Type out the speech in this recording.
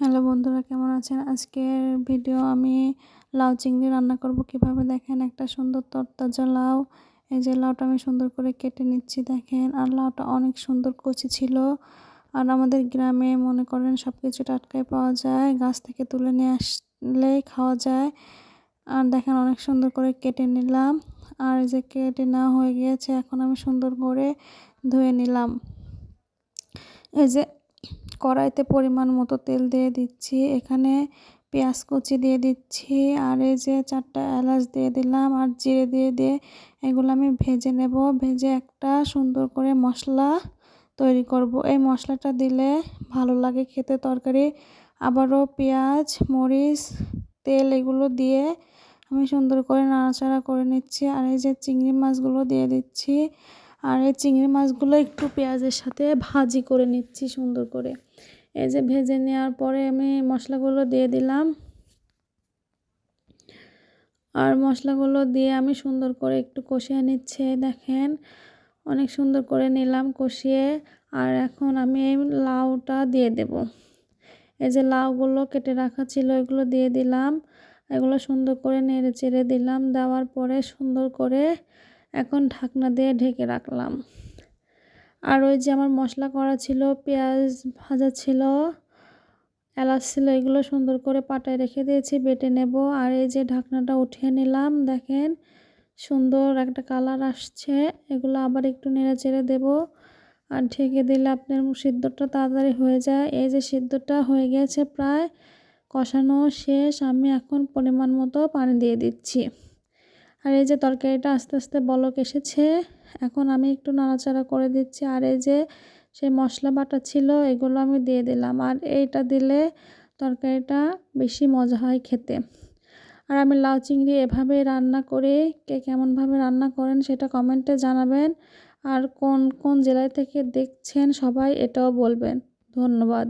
Hello বন্ধুরা, কেমন আছেন? আজকের ভিডিও আমি লাউ চিংড়ি রান্না করব। কীভাবে দেখেন? একটা সুন্দর তরতাজা লাউ। এই যে লাউটা আমি সুন্দর করে কেটে নিচ্ছি, দেখেন। আর লাউটা অনেক সুন্দর কচি ছিল। আর আমাদের গ্রামে মনে করেন সব কিছু টাটকায় পাওয়া যায়। গাছ থেকে তুলে নিয়ে আসলেই খাওয়া যায়। আর দেখেন, অনেক সুন্দর করে কেটে নিলাম। আর এই যে কেটে নেওয়া হয়ে গিয়েছে, এখন আমি সুন্দর করে ধুয়ে নিলাম। এই যে কড়াইতে পরিমাণ মতো তেল দিয়ে দিচ্ছি। এখানে পেঁয়াজ কুচি দিয়ে দিচ্ছি আর এই যে চারটা এলাচ দিয়ে দিলাম আর জিরে দিয়ে দিয়ে এগুলো আমি ভেজে নেব। ভেজে একটা সুন্দর করে মশলা তৈরি করব। এই মশলাটা দিলে ভালো লাগে খেতে তরকারি। আবারও পেঁয়াজ, মরিচ, তেল এগুলো দিয়ে আমি সুন্দর করে নাড়াচাড়া করে নিচ্ছি। আর এই যে চিংড়ি মাছগুলো দিয়ে দিচ্ছি। আর এই চিংড়ি মাছগুলো একটু পেঁয়াজের সাথে ভাজি করে নিচ্ছি সুন্দর করে। এই যে ভেজে নেওয়ার পরে আমি মশলাগুলো দিয়ে দিলাম। আর মশলাগুলো দিয়ে আমি সুন্দর করে একটু কষিয়ে নিচ্ছে, দেখেন। অনেক সুন্দর করে নিলাম কষিয়ে। আর এখন আমি এই লাউটা দিয়ে দেব। এই যে লাউগুলো কেটে রাখা ছিল, এগুলো দিয়ে দিলাম। এগুলো সুন্দর করে নেড়ে চেড়ে দিলাম। দেওয়ার পরে সুন্দর করে এখন ঢাকনা দিয়ে ঢেকে রাখলাম। আর ওই যে আমার মশলা করা ছিল, পেঁয়াজ ভাজা ছিল, এলাচ ছিল, এগুলো সুন্দর করে পাটায় রেখে দিয়েছি, বেটে নেব। আর এই যে ঢাকনাটা উঠিয়ে নিলাম, দেখেন সুন্দর একটা কালার আসছে। এগুলো আবার একটু নেড়ে চেড়ে দেবো। আর ঢেকে দিলে আপনার সিদ্ধটা তাড়াতাড়ি হয়ে যায়। এই যে সিদ্ধটা হয়ে গেছে প্রায়, কষানো শেষ। আমি এখন পরিমাণ মতো পানি দিয়ে দিচ্ছি। আর এই যে তরকারিটা আস্তে আস্তে বলক এসেছে, এখন আমি একটু নাড়াচাড়া করে দিচ্ছি। আর এই যে সেই মশলা বাটা ছিল, এগুলো আমি দিয়ে দিলাম। আর এইটা দিলে তরকারিটা বেশি মজা হয় খেতে। আর আমি লাউ চিংড়ি এভাবে রান্না করে কে কেমনভাবে রান্না করেন সেটা কমেন্টে জানাবেন। আর কোন কোন জেলায় থেকে দেখছেন সবাই এটাও বলবেন। ধন্যবাদ।